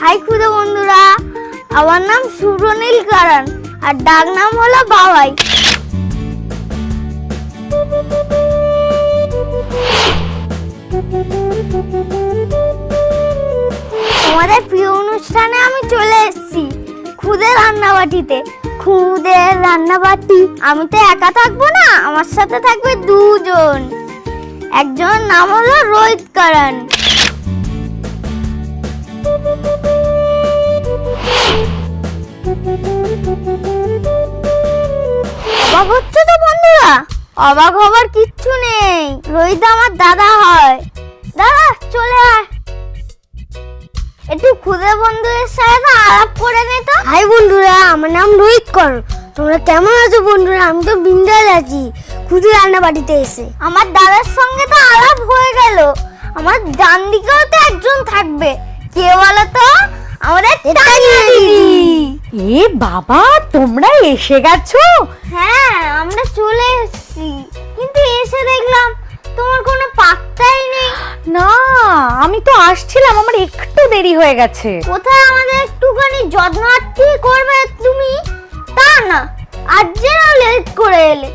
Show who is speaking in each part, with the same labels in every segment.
Speaker 1: High খুদে বন্ধুরা, আমার নাম সুরনীল কারণ আর ডাক নাম হলো বাবাই। তোমাদের প্রিয় অনুষ্ঠানে আমি চলে এসেছি খুদে রান্নাবাটিতে। খুদে রান্নাবাটি, আমি তো একা থাকব না, আমার সাথে থাকবে দুজন। একজন নাম হলো রোহিত কারণ অবাক হচ্ছে তো বন্ধুরা। অবাক হবার কিচ্ছু নেই। রোহিত আমার দাদা হয়। দাদা চলে আয়। একটু খুদে বন্ধুদের সাথে আলাপ করে নে তো। হাই বন্ধুরা আমার নাম রোহিত কর। তোমরা কেমন আছো বন্ধুরা? আমি তো বিন্দাস আছি। খুদে রান্না বাড়িতে এসে। আমার দাদার সঙ্গে তো আলাপ হয়ে গেল। আমার ডান দিকেও তো একজন থাকবে। কে বলো তো? আমাদের দিদি।
Speaker 2: এ বাবা তোমরা এসে গেছো?
Speaker 1: হ্যাঁ আমরা চলে এসেছি। কিন্তু এসে দেখলাম তোমার কোনো পাত্তাই নেই।
Speaker 2: না আমি তো আসছিলাম আমার একটু দেরি হয়ে গেছে।
Speaker 1: কোথায় আমাদের একটুখানি যত্নার্থী করবে তুমি? তা না আজ যেন লেট করে এলে।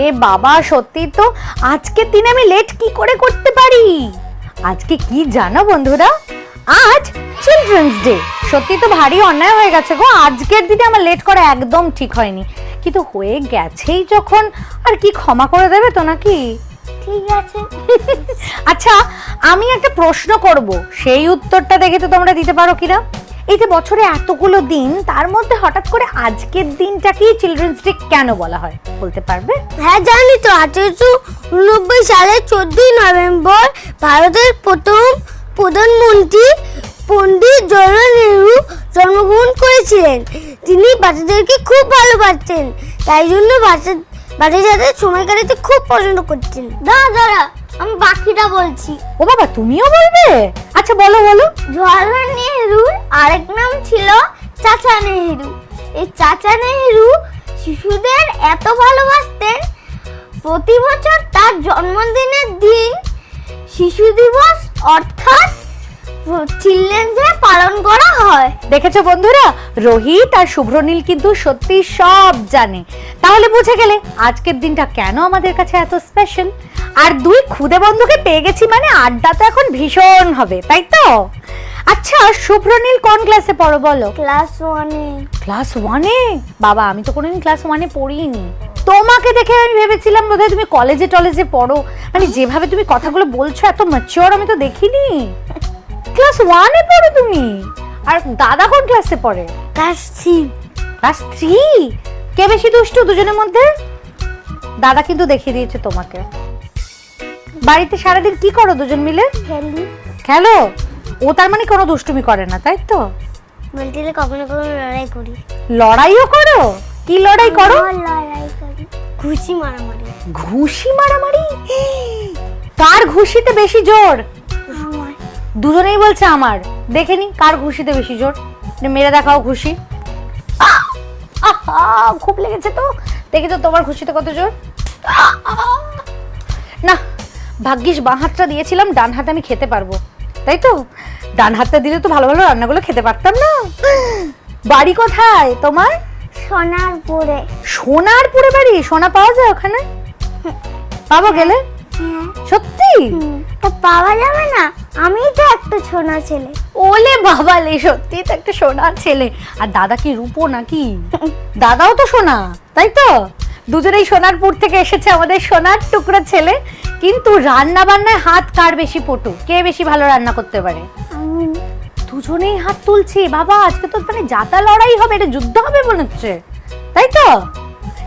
Speaker 2: এ বাবা সত্যি তো আজকের দিন আমি লেট কি করে করতে পারি? আজকে কি জানো বন্ধুরা? আজ চিলড্রেন্স ডে সত্যি তো ভারী অন্যায় হয়ে গেছে গো। আজকের দিনে আমার লেট করা একদম ঠিক হয়নি। কিন্তু হয়ে গেছেই যখন। আর কি ক্ষমা করে দেবে তো নাকি?
Speaker 1: ঠিক আছে।
Speaker 2: আচ্ছা আমি একটা প্রশ্ন করব। সেই উত্তরটা দেখে তো তোমরা দিতে পারো কিনা? এই যে বছরে এতগুলো দিন তার মধ্যে হঠাৎ করে আজকের দিনটাকেই চিলড্রেন্স ডে কেন বলা হয়? বলতে পারবে?
Speaker 1: হ্যাঁ জানি তো। আঠেরোশো উননব্বই সালের চোদ্দই নভেম্বর ভারতের প্রথম প্রধানমন্ত্রী পণ্ডিত জওয়াহরলাল নেহরু জন্মগ্রহণ করেছিলেন। তিনি বাচ্চাদেরকে খুব ভালোবাসতেন তাই জন্য বাচ্চা বাচ্চাদের সাথে সময় কাটাতে খুব পছন্দ করতেন। দাঁড়া দাঁড়া আমি বাকিটা বলছি।
Speaker 2: ও বাবা তুমিও বলবে? আচ্ছা বলো বলো।
Speaker 1: জওয়াহরলাল নেহরুর আরেক নাম ছিল চাচা নেহরু। এই চাচা নেহরু শিশুদের এত ভালোবাসতেন প্রতি বছর তার জন্মদিনের দিন শিশু দিবস অর্থাৎ চিলড্রেন্স পালন করা হয়।
Speaker 2: দেখেছ বন্ধুরা রোহিত আর শুভ্রনীল কিন্তু সত্যি সব জানে। তাহলে বুঝে গেলে আজকের দিনটা কেন আমাদের কাছে এত স্পেশাল আর দুই খুদে বন্ধুকে পেয়ে গেছি মানে আড্ডা তো এখন ভীষণ হবে তাই তো? আচ্ছা শুভ্রনীল কোন ক্লাসে পড়ো বলো?
Speaker 1: ক্লাস ওয়ানে
Speaker 2: ক্লাস ওয়ানে বাবা আমি তো কোনোদিন ক্লাস ওয়ানে পড়িনি। তোমাকে দেখে আমি ভেবেছিলাম বোধহয় তুমি কলেজে টলেজে পড়ো। মানে যেভাবে তুমি কথাগুলো বলছো এত ম্যাচিওর আমি তো দেখিনি। ক্লাস ওয়ানে পড়ো তুমি? আর দাদা কোন ক্লাসে পড়ে?
Speaker 1: ক্লাস থ্রি
Speaker 2: ক্লাস থ্রি কে বেশি দুষ্টু দুজনের মধ্যে? দাদা কিন্তু দেখিয়ে দিয়েছে তোমাকে। বাড়িতে সারাদিন কি করো দুজন মিলে?
Speaker 1: খেলি।
Speaker 2: খেলো? ও তার মানে কোনো দুষ্টুমি করে না তাই তো?
Speaker 1: বলতে গেলে কখনো কখনো লড়াই করি।
Speaker 2: লড়াইও করো? কি লড়াই করো?
Speaker 1: লড়াই করি। ঘুষি মারামারি।
Speaker 2: ঘুষি মারামারি? কার ঘুষিতে বেশি জোর। দুজনেই বলছে আমার। দেখে নি কার ঘুষিতে বেশি জোর। মেরে দেখাও ঘুষি খুব লেগেছে তো। দেখি তো তোমার ঘুষিতে কত জোর! না ভাগ্যিস বাঁ হাতটা দিয়েছিলাম ডান হাতে আমি খেতে পারব। তাই তো? ডান হাতটা দিলে তো ভালো ভালো রান্নাগুলো খেতে পারতাম না। বাড়ি কোথায়? তোমার?
Speaker 1: সোনার পরে
Speaker 2: সোনারপুরে বাড়ি? সোনা পাওয়া যায় ওখানে? পাবো গেলে?
Speaker 1: হ্যাঁ।
Speaker 2: সত্যি?
Speaker 1: তা পাওয়া যাবে না? আমি তো একটা সোনা ছেলে।
Speaker 2: ওলে বাবালে সত্যি তো একটা সোনার ছেলে। আর দাদা কি রূপো নাকি? দাদাও তো সোনা তাই তো? দুজনেই সোনারপুর থেকে এসেছে আমাদের সোনার টুকরো ছেলে। কিন্তু রান্না বান্নায় হাত কার বেশি পটু? কে বেশি ভালো রান্না করতে পারে? দুজনেই হাত তুলছি। বাবা আজকে তো মানে যাতা লড়াই হবে এটা যুদ্ধ হবে মনে হচ্ছে। তাই তো?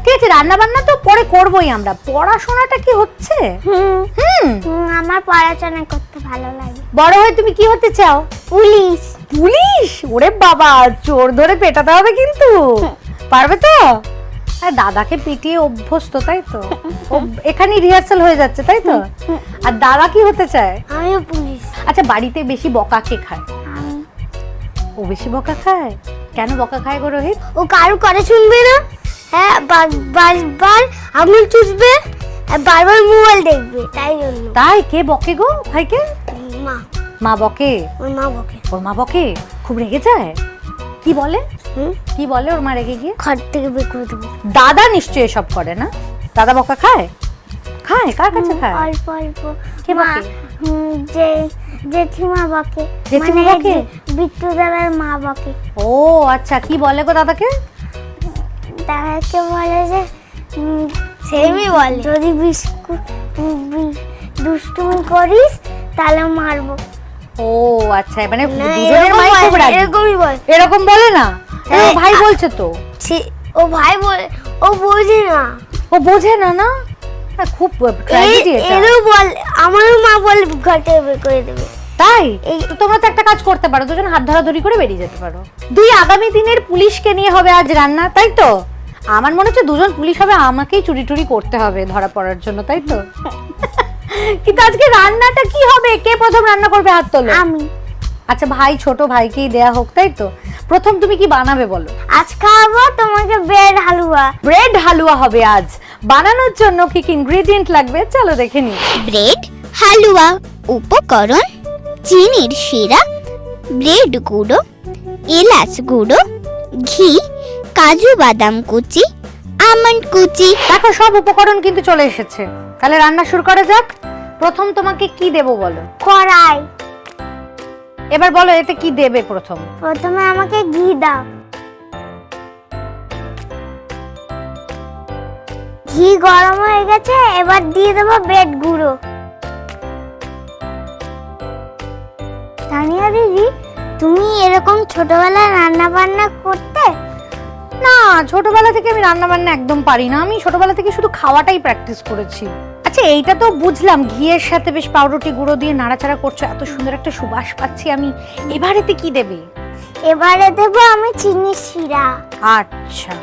Speaker 2: ঠিক আছে রান্না বান্না তো পরে করবোই আমরা। পড়াশোনাটা কি হচ্ছে?
Speaker 1: হুম।
Speaker 2: হুম।
Speaker 1: আমার পড়াশোনা করতে ভালো লাগে।
Speaker 2: বড় হয়ে তুমি কি হতে চাও?
Speaker 1: পুলিশ।
Speaker 2: পুলিশ? ওরে বাবা চোর ধরে পেটাতে হবে কিন্তু। পারবে তো? আর দাদাকে পিটিয়ে অভ্যস্ত তাই তো? ও- এখানেই রিহার্সাল হয়ে যাচ্ছে তাই তো? আর দাদা কি হতে চায়?
Speaker 1: আমিও পুলিশ।
Speaker 2: আচ্ছা বাড়িতে বেশি বকা কে খায়?
Speaker 1: আমি।
Speaker 2: ও বেশি বকা খায়? কেন বকা খায় গো রোহিত?
Speaker 1: ও কারও করে শুনবে না? হ্যাঁ বারবার আঙুল চুষবে বারবার মোবাইল দেখবে তাই জন্য।
Speaker 2: তাই? কে বকে গো ভাইকে?
Speaker 1: মা।
Speaker 2: মা বকে?
Speaker 1: ওর মা বকে।
Speaker 2: ওর মা বকে? খুব রেগে যায়? কি বলে? কি বলে ওর মা রেগে গিয়ে?
Speaker 1: ঘর থেকে বের করে দেবো।
Speaker 2: দাদা নিশ্চয়ই এসব করে না? দাদা বকা খায়? খায়? কার কাছে খায়?
Speaker 1: অল্প অল্প।
Speaker 2: কে বকে?
Speaker 1: যে জেঠিমা বকে।
Speaker 2: জেঠিমা
Speaker 1: মানে
Speaker 2: বকে?
Speaker 1: বিট্টু দাদার মা বকে।
Speaker 2: ও আচ্ছা কি বলে গো দাদাকে?
Speaker 1: দাদাকে বলে যে সেমি বলে। যদি বিস্কুট দুষ্টুমি করিস তাহলে মারবো।
Speaker 2: ও আচ্ছা মানে দুজনের মাই খুব রাগী।
Speaker 1: এরকমই বলে।
Speaker 2: এরকম বলে না? ও
Speaker 1: হ্যাঁ,
Speaker 2: ভাই বলছে তো।
Speaker 1: ও ভাই বলে ও বোঝে না।
Speaker 2: ও বোঝে না না? না, খুব ট্র্যাজেডি এটা।
Speaker 1: এরও বল আমারও মা বলে বের করে দেবে।
Speaker 2: তাই?
Speaker 1: এই-
Speaker 2: তো তোমরা তো একটা কাজ করতে পারো দুজন হাত ধরাধরি করে বেরিয়ে যেতে পারো। দুই আগামী দিনের পুলিশকে নিয়ে হবে আজ রান্না তাই তো? আমার মনে হচ্ছে দুজন পুলিশ হবে আমাকেই চুরি টুরি করতে হবে ধরা পড়ার জন্য তাই তো? কিন্তু আজকে রান্নাটা কি হবে? কে প্রথম রান্না করবে হাত তোলো?
Speaker 1: আমি।
Speaker 2: আচ্ছা ভাই ছোট ভাইকেই দেয়া হোক তাই তো? প্রথম তুমি কি বানাবে বলো?
Speaker 1: আজ খাওয়াবো তোমাকে ব্রেড হালুয়া।
Speaker 2: ব্রেড হালুয়া হবে আজ। বানানোর জন্য কি কি ইনগ্রেডিয়েন্ট লাগবে? চলো দেখে নিই।
Speaker 3: ব্রেড হালুয়া উপকরণ চিনির শিরা ব্রেড গুঁড়ো এলাচ গুঁড়ো ঘি কাজু বাদাম কুচি আমন্ড কুচি।
Speaker 2: দেখো সব উপকরণ কিন্তু চলে এসেছে। তাহলে রান্না শুরু করা যাক। প্রথম তোমাকে কি দেব বলো?
Speaker 1: কড়াই।
Speaker 2: এবার বলো এতে কি দেবে প্রথম?
Speaker 1: প্রথমে আমাকে ঘি দাও। ঘি গরম হয়ে গেছে এবার দিয়ে দেবো ব্রেড গুঁড়ো। তানিয়া দিদি তুমি এরকম ছোটবেলায় রান্না বান্না করতে
Speaker 2: না ছোটবেলা থেকে আমি রান্না বান্না একদম পারি না। আমি ছোটবেলা থেকে শুধু খাওয়াটাই প্র্যাকটিস করেছি। আচ্ছা এইটা তো বুঝলাম ঘিয়ের সাথে বেশ পাউরুটি গুঁড়ো দিয়ে নাড়াচাড়া করছ এত সুন্দর একটা সুবাস পাচ্ছি আমি। এবারেতে কি দেবে?
Speaker 1: এবারে দেবো আমি চিনি শিরা।
Speaker 2: আচ্ছা।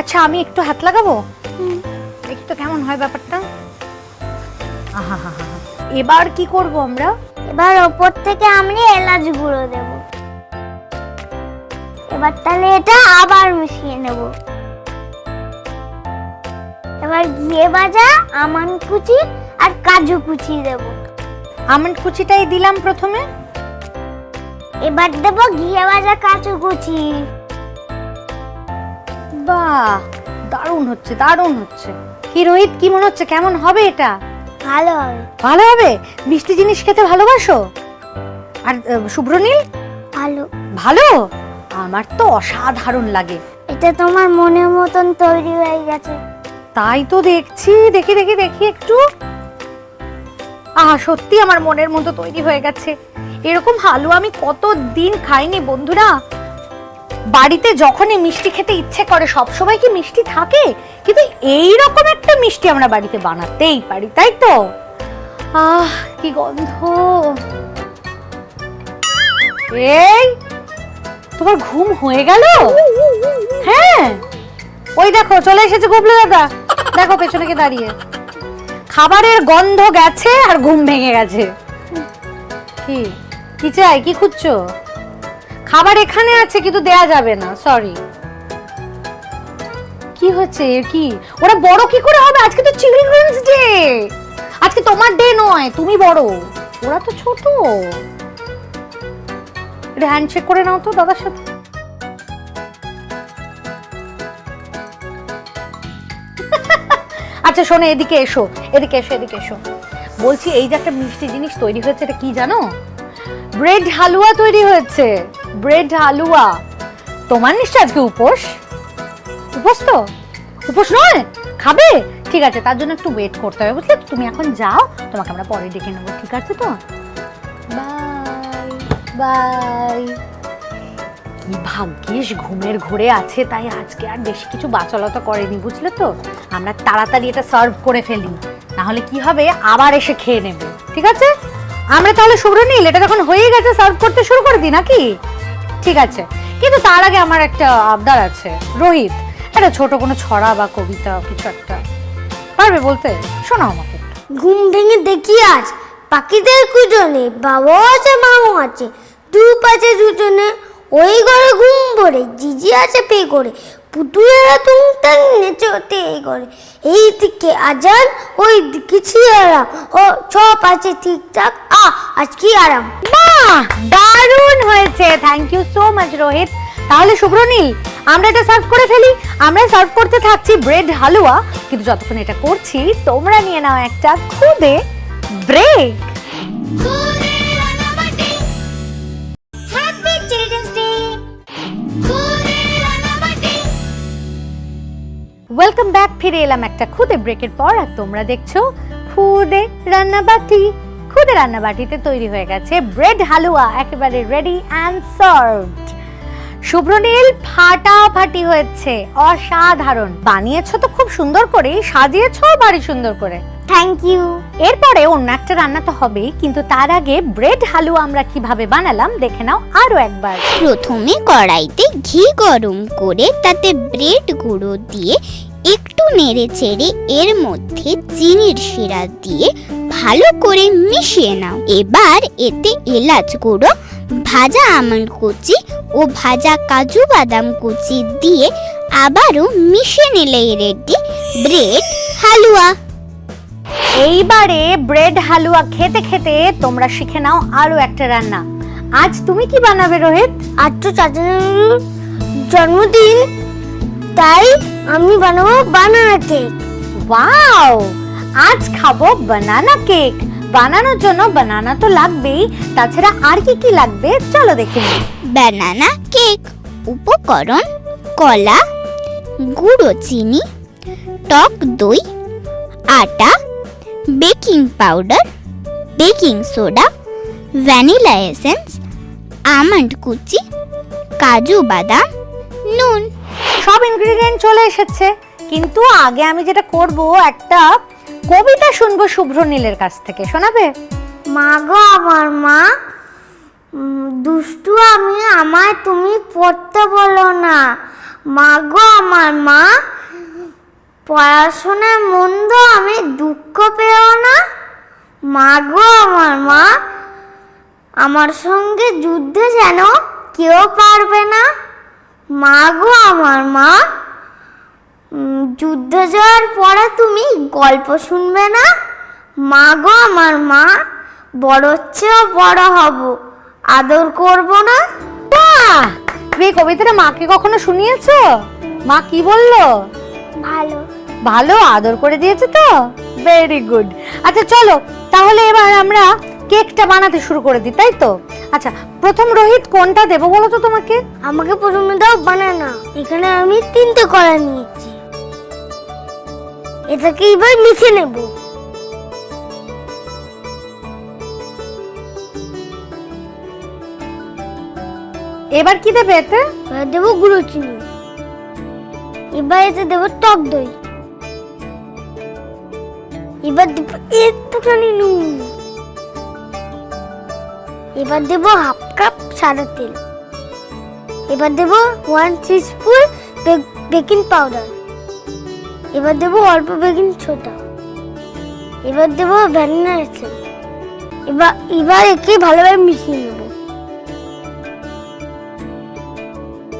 Speaker 2: আচ্ছা আমি একটু হাত লাগাবো? দেখি তো কেমন হয় ব্যাপারটা। আহাহাহা। এবার কি করব আমরা?
Speaker 1: এবার ওপর থেকে আমি এলাচ গুঁড়ো দেব। এবার তাহলে এটা আবার মিশিয়ে নেব। এবার ঘিয়ে ভাজা আমান কুচি আর কাজু কুচি দেব।
Speaker 2: আমন্ড কুচিটাই দিলাম প্রথমে।
Speaker 1: এবার দেব ঘিয়ে ভাজা কাজু কুচি।
Speaker 2: বাহ দারুণ হচ্ছে দারুণ হচ্ছে। কি রোহিত কি মনে হচ্ছে? কেমন হবে এটা?
Speaker 1: ভালো হবে।
Speaker 2: ভালো হবে? মিষ্টি জিনিস খেতে ভালোবাসো? আর আহ, শুভ্রনীল
Speaker 1: ভালো।
Speaker 2: ভালো? আমার তো অসাধারণ লাগে।
Speaker 1: এটা তোমার মনের মতন তৈরি হয়ে গেছে।
Speaker 2: তাই তো দেখছি। দেখি দেখি দেখি একটু। আহা সত্যি আমার মনের মতো তৈরি হয়ে গেছে। এরকম হালুয়া আমি কত দিন খাইনি বন্ধুরা। বাড়িতে যখনই মিষ্টি খেতে ইচ্ছে করে সব সময় কি মিষ্টি থাকে? কিন্তু এই রকম একটা মিষ্টি আমরা বাড়িতে বানাতেই পারি, তাই তো? আহ, কি গন্ধ। এই, তোমার ঘুম হয়ে গেল? হ্যাঁ। ওই দেখো, চলে এসেছে গুবলু দাদা। দেখো, পেছনে কে দাঁড়িয়ে। খাবারের গন্ধ গেছে আর ঘুম ভেঙে গেছে। কি? কি চাই? কি খুঁজছো? খাবার এখানে আছে, কিন্তু দেয়া যাবে না সরি কি হচ্ছে এর কি? ওরা বড় কি করে হবে? আজকে তো চিলড্রেন্স ডে আজকে তোমার ডে নয়, তুমি বড়। ওরা তো ছোট। এটা হ্যান্ডশেক করে নাও তো, দাদার সাথে। আচ্ছা শোনো, এদিকে এসো এদিকে এসো এদিকে এসো। বলছি, এই যে একটা মিষ্টি জিনিস তৈরি হয়েছে, এটা কি জানো? ব্রেড হালুয়া তৈরি হয়েছে। ব্রেড হালুয়া। তোমার নিশ্চয় আজকে উপোস? উপোস তো? উপোস নয়? খাবে? ঠিক আছে, তার জন্য একটু ওয়েট করতে হবে, বুঝলে? তুমি এখন যাও, তোমাকে আমরা পরে ডেকে নেব, ঠিক আছে তো? বাই বাই কি ভাগ্যিস ঘুমের ঘোরে আছে, তাই আজকে আর বেশি কিছু বাচালতা করেনি, বুঝলে তো? আমরা তাড়াতাড়ি এটা সার্ভ করে ফেলি, নাহলে কি হবে? আবার এসে খেয়ে নেবে, ঠিক আছে? আমরা তাহলে শুরু নীল এটা যখন হয়ে গেছে সার্ভ করতে শুরু করে দিই, নাকি? ঠিক আছে। কিন্তু তার আগে আমার একটা আবদার আছে। রোহিত, একটা ছোট কোনো ছড়া বা কবিতা কিছু একটা। পারবে বলতে? শোনো আমাকে।
Speaker 1: ঘুম ভেঙে দেখি আজ। পাখিদের কুজনে বাবা আছে, মাও আছে। দু পাশে দুজনে, ওই ঘরে ঘুম ভরে, জিজি আছে, পে করে। পুতুলেরা টুংটাং নেচতে করে এই দিকে আজান ওই দিকে ছিয়ারা ও সব আছে ঠিকঠাক। আ আজ কি আরাম?
Speaker 2: বাহ দারুণ হয়েছে। Thank you so much Rohit তাহলে শুভ্রনীল আমরা এটা সার্ভ করে ফেলি। আমরা সার্ভ করতে থাকছি ব্রেড হালুয়া। কিন্তু যতক্ষণ এটা করছি তোমরা নিয়ে নাও একটা খুদে ব্রেক ওয়েলকাম ব্যাক ফিরে এলাম একটা খুদে ব্রেকের পর আর তোমরা দেখছ খুদে রান্নাবাটি। খুদে রান্নাবাটিতে তৈরি হয়ে গেছে ব্রেড হালুয়া একেবারে রেডি অ্যান্ড সার্ভড শুভ্রনীল ফাটাফাটি হয়েছে অসাধারণ। বানিয়েছো তো খুব সুন্দর করে সাজিয়েছো বাড়ি সুন্দর করে।
Speaker 1: থ্যাংক ইউ
Speaker 2: এরপরে অন্য একটা রান্না তো হবেই কিন্তু তার আগে ব্রেড হালুয়া আমরা কীভাবে বানালাম দেখে নাও আরও একবার।
Speaker 3: প্রথমে কড়াইতে ঘি গরম করে তাতে ব্রেড গুঁড়ো দিয়ে একটু নেড়ে চেড়ে এর মধ্যে চিনির শিরা দিয়ে ভালো করে মিশিয়ে নাও। এবার এতে এলাচ গুঁড়ো ভাজা আমন্ড কুচি ও ভাজা কাজু বাদাম কুচি দিয়ে আবারও মিশিয়ে নিলেই রেডি ব্রেড হালুয়া।
Speaker 2: এইবারে ব্রেড হালুয়া খেতে খেতে তোমরা শিখে নাও আরও একটা রান্না। আজ তুমি কি বানাবে রোহিত?
Speaker 1: আজ তো চাচা জন্মদিন তাই আমি বানাবো বানানা কেক
Speaker 2: ওয়াও আজ খাব বানানা কেক বানানোর জন্য বানানা তো লাগবেই তাছাড়া আর কি কি লাগবে? চলো দেখে নিই।
Speaker 3: ব্যানানা কেক উপকরণ কলা গুঁড়ো চিনি টক দই আটা baking powder baking soda vanilla essence almond কুচি কাজু বাদাম নুন।
Speaker 2: সব ইনগ্রেডিয়েন্ট চলে এসেছে। কিন্তু আগে আমি যেটা করব, একটা কবিতা শুনব শুভ্র নীলের কাছ থেকে। শোনাবে?
Speaker 1: মা গো আমার মা দুষ্টু আমি, আমায় তুমি পড়তে বলো না। মা গো আমার মা, পড়াশোনায় মন্দ আমি, দুঃখ পেও না। মা গো আমার মা, আমার সঙ্গে যুদ্ধে যেন কেউ পারবে না। মা গো আমার মা। যুদ্ধ যাওয়ার পরে তুমি গল্প শুনবে না? মা গো আমার মা বড় চেয়েও বড় হব। আদর করব না!
Speaker 2: তুমি এই কবিতাটা মাকে কখনো শুনিয়েছো? মা কি বলল?
Speaker 1: ভালো।
Speaker 2: ভালো আদর করে দিয়েছে তো? ভেরি গুড আচ্ছা চলো তাহলে এবার আমরা কেকটা বানাতে শুরু করে দিই তাই তো? আচ্ছা প্রথম রোহিত কোনটা দেবো বলো তো তোমাকে?
Speaker 1: আমাকে প্রথমে দাও বানানা এখানে আমি তিনটে কলা নিয়েছি। এটাকে এবার মিশে নেব।
Speaker 2: এবার কি দেবে এতে?
Speaker 1: এবার দেবো গুঁড়ো চিনি। এবার এতে দেবো টক দই। এবার দেবো একটুখানি নুন। এবার দেবো হাফ কাপ সাদা তেল। এবার দেবো ওয়ান স্পুন বেকিং পাউডার এবার দেবো অল্প বেকিং সোডা এবার দেবো ভ্যানিলা এসেন্স এবার এবার একে ভালোভাবে মিশিয়ে নেব।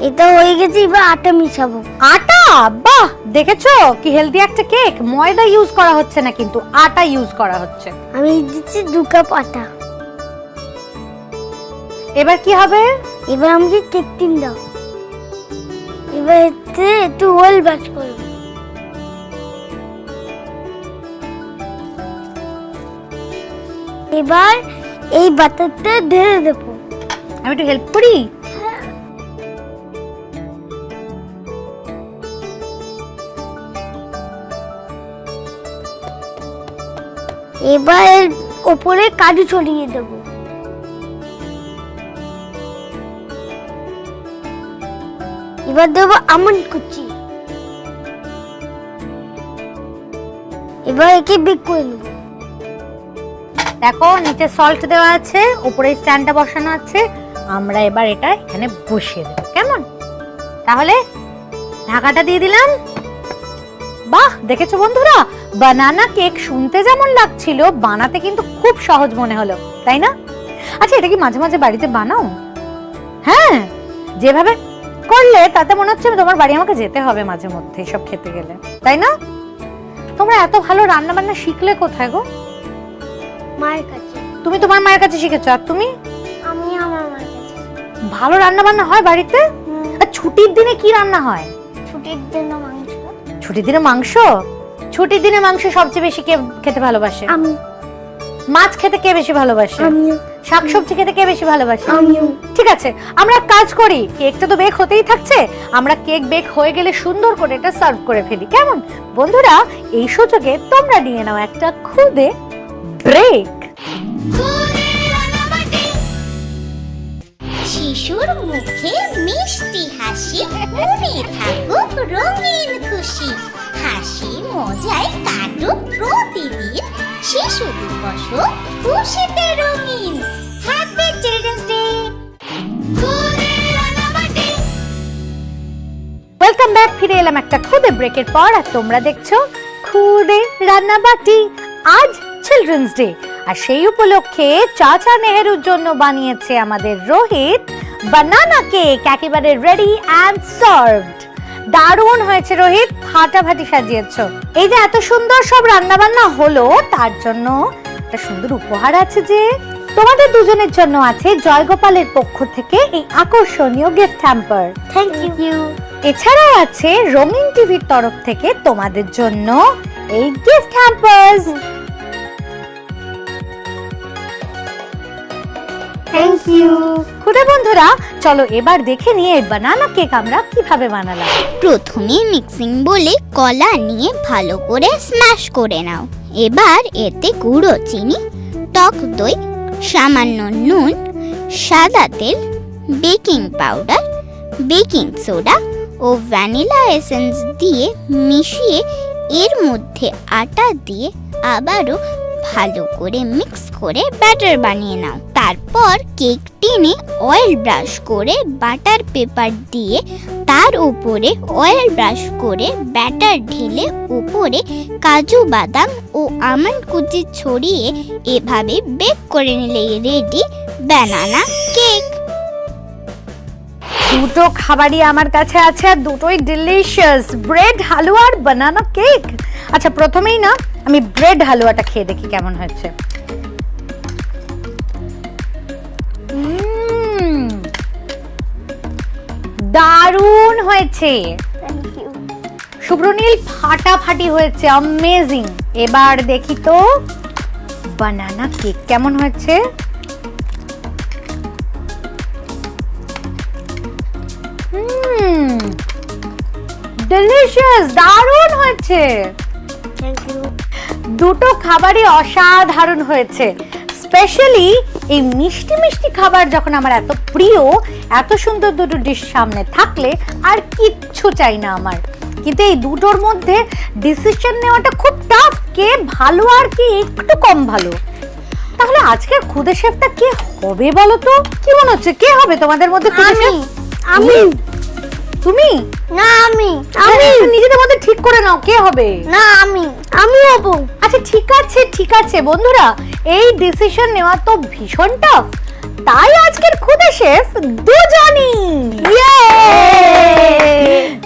Speaker 1: এটা হয়ে গেছে এবার আটা মিশাবো।
Speaker 2: আটা? বাহ! দেখেছ? কি হেলদি একটা কেক ময়দা ইউজ করা হচ্ছে না কিন্তু আটা ইউজ করা হচ্ছে।
Speaker 1: আমি দিচ্ছি দু কাপ আটা।
Speaker 2: এবার কি হবে?
Speaker 1: এবার আমাকে কেক টিন দাও। এবার এতে একটু ওয়েল ব্যাচ করব। এবার এই বাটারটা ঢেলে দেবো।
Speaker 2: আমি একটু হেল্প করি?
Speaker 1: এবার এর ওপরে কাজু ছড়িয়ে দেবো। এবার দেবো আমন্ড কুচি। এবার একে বেক করে নেব।
Speaker 2: দেখো, নিচে সল্ট দেওয়া আছে উপরে স্ট্যান্ডটা বসানো আছে। আমরা এবার এটা এখানে বসিয়ে দেবো, কেমন? তাহলে ঢাকাটা দিয়ে দিলাম। বাহ, দেখেছ বন্ধুরা? বানানা কেক শুনতে যেমন লাগছিল, বানাতে কিন্তু খুব সহজ মনে হলো, তাই না? আচ্ছা এটা কি মাঝে মাঝে বাড়িতে বানাও? হ্যাঁ যেভাবে করলে তাতে মনে হচ্ছে তোমার বাড়ি আমাকে যেতে হবে মাঝে মধ্যে সব খেতে গেলে। তাই না? তোমরা এত ভালো রান্না বান্না শিখলে কোথায় গো?
Speaker 1: মায়ের কাছে।
Speaker 2: তুমি তোমার মায়ের কাছে শিখেছো আর তুমি?
Speaker 1: আমি আমার মায়ের কাছে
Speaker 2: ভালো রান্না বান্না হয় বাড়িতে? আর ছুটির দিনে কি রান্না হয়?
Speaker 1: ছুটির জন্য মাংস।
Speaker 2: ছুটির দিনে মাংস? ছুটির দিনে মাংস সবচেয়ে বেশি কে খেতে ভালোবাসে?
Speaker 1: আমি।
Speaker 2: মাছ খেতে কে বেশি ভালোবাসে?
Speaker 1: আমিও।
Speaker 2: শাকসবজি খেতে কে বেশি ভালোবাসে?
Speaker 1: আমিও।
Speaker 2: ঠিক আছে আমরা এক কাজ করি কেকটা তো বেক হতেই থাকছে আমরা কেক বেক হয়ে গেলে সুন্দর করে এটা সার্ভ করে ফেলি। কেমন? বন্ধুরা এই সুযোগে তোমরা নিয়ে নাও একটা খুদে ব্রেক।
Speaker 3: শিশুর মুখে মিষ্টি হাসি মনে থাকুক রঙিন খুশি। হাসি মজায় কাটুক প্রতিদিন। শিশু দিবস খুশিতে রঙিন। Happy children's day
Speaker 2: welcome back ফিরে এলাম একটা খুদে ব্রেকের পর, আর তোমরা দেখছ খুদে রান্নাবাটি আজ চিলড্রেন্স ডে আর সেই উপলক্ষে চাচা নেহেরুর জন্য বানিয়েছে আমাদের রোহিত বানানা কেক একেবারে রেডি অ্যান্ড সার্ভড দারুণ হয়েছে রোহিত ফাটাফাটি সাজিয়েছো। এই যে এত সুন্দর সব রান্না বান্না হলো তার জন্য একটা সুন্দর উপহার আছে যে তোমাদের দুজনের জন্য আছে জয়গোপালের পক্ষ থেকে এই আকর্ষণীয় গিফট হ্যাম্পার
Speaker 1: থ্যাংক ইউ
Speaker 2: এছাড়াও আছে রঙিন টিভির তরফ থেকে তোমাদের জন্য এই গিফট হ্যাম্পার্স
Speaker 1: থ্যাংক ইউ
Speaker 2: খুদে বন্ধুরা চলো এবার দেখে নিয়ে বানানা কেক আমরা কীভাবে বানালাম।
Speaker 3: প্রথমে মিক্সিং বলে কলা নিয়ে ভালো করে স্ম্যাশ করে নাও। এবার এতে গুঁড়ো চিনি টক দই সামান্য নুন সাদা তেল বেকিং পাউডার বেকিং সোডা ও ভ্যানিলা এসেন্স দিয়ে মিশিয়ে এর মধ্যে আটা দিয়ে আবারও ভালো করে মিক্স করে ব্যাটার বানিয়ে নাও। তারপর কেক টিনে অয়েল ব্রাশ করে বাটার পেপার দিয়ে তার উপরে অয়েল ব্রাশ করে ব্যাটার ঢেলে উপরে কাজু বাদাম ও আমন্ড কুচি ছড়িয়ে এভাবে বেক করে নিলে রেডি ব্যানানা কেক
Speaker 2: দুটো খাবারই আমার কাছে আছে আর দুটোই ডিলিশিয়াস ব্রেড হালুয়া আর বানানা কেক আচ্ছা প্রথমেই না আমি ব্রেড হালুয়াটা খেয়ে দেখি কেমন হয়েছে। দারুণ হয়েছে। শুভ্রনীল ফাটাফাটি হয়েছে অমেজিং এবার দেখি তো বানানা কেক কেমন হয়েছে? ডেলিশিয়াস দারুণ হয়েছে। দুটো খাবারই অসাধারণ হয়েছে। স্পেশালি এই মিষ্টি মিষ্টি খাবার যখন আমার এত প্রিয় এত সুন্দর দুটো ডিশ সামনে থাকলে আর কিচ্ছু চাই না আমার। কিন্তু এই দুটোর মধ্যে ডিসিশন নেওয়াটা খুব টাফ কে ভালো আর কে একটু কম ভালো। তাহলে আজকের খুদে শেফটা কে হবে বলো তো? কি মনে হচ্ছে? কে হবে তোমাদের মধ্যে
Speaker 1: আমি? আমি।
Speaker 2: তুমি?
Speaker 1: না আমি।
Speaker 2: আমি। নিজেদের মধ্যে ঠিক করে নাও কে হবে?
Speaker 1: না আমি। আমি হব।
Speaker 2: আচ্ছা ঠিক আছে ঠিক আছে বন্ধুরা এই ডিসিশন নেওয়া তো ভীষণ টাফ তাই আজকের খুদে শেফ দুজনই।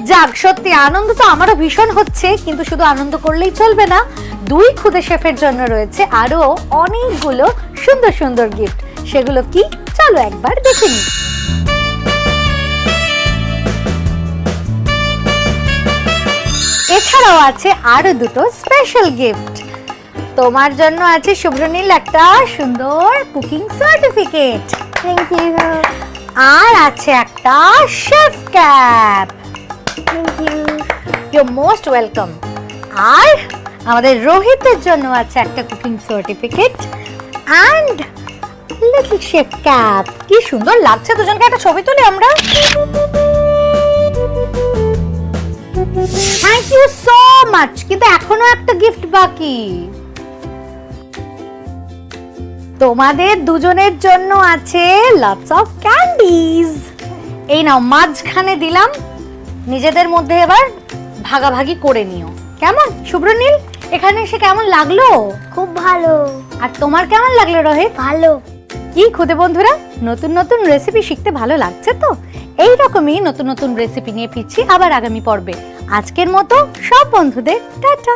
Speaker 2: যাক সত্যি আনন্দ তো আমারও ভীষণ হচ্ছে কিন্তু শুধু আনন্দ করলেই চলবে না। দুই খুদে শেফের জন্য রয়েছে আরও অনেকগুলো সুন্দর সুন্দর গিফট সেগুলো কি? চলো একবার দেখে নিই। এছাড়াও আছে আরও দুটো স্পেশাল গিফট তোমার জন্য আছে শুভ্রনীল একটা সুন্দর কুকিং সার্টিফিকেট
Speaker 1: থ্যাংক ইউ
Speaker 2: আর আছে একটা chef cap
Speaker 1: thank you
Speaker 2: you most welcome আর আমাদের রোহিতের জন্য আছে একটা cooking certificate and little chef cap কি সুন্দর লাগছে দুজনকে একটা ছবি তুলি আমরা। থ্যাংক ইউ সো মাচ কিন্তু এখনও একটা গিফট বাকি। তোমাদের দুজনের জন্য আছে লটস অফ ক্যান্ডিজ এই নাও মাঝখানে দিলাম। নিজেদের মধ্যে এবার ভাগাভাগি করে নিও। কেমন? শুভ্রনীল এখানে এসে কেমন লাগল?
Speaker 1: খুব ভালো।
Speaker 2: আর তোমার কেমন লাগল রোহিত
Speaker 1: ভালো।
Speaker 2: কি খুদে বন্ধুরা? নতুন নতুন রেসিপি শিখতে ভালো লাগছে তো? এই রকমই নতুন নতুন রেসিপি নিয়ে ফিরছি আবার আগামী পর্বে। আজকের মতো সব বন্ধুদের, টাটা!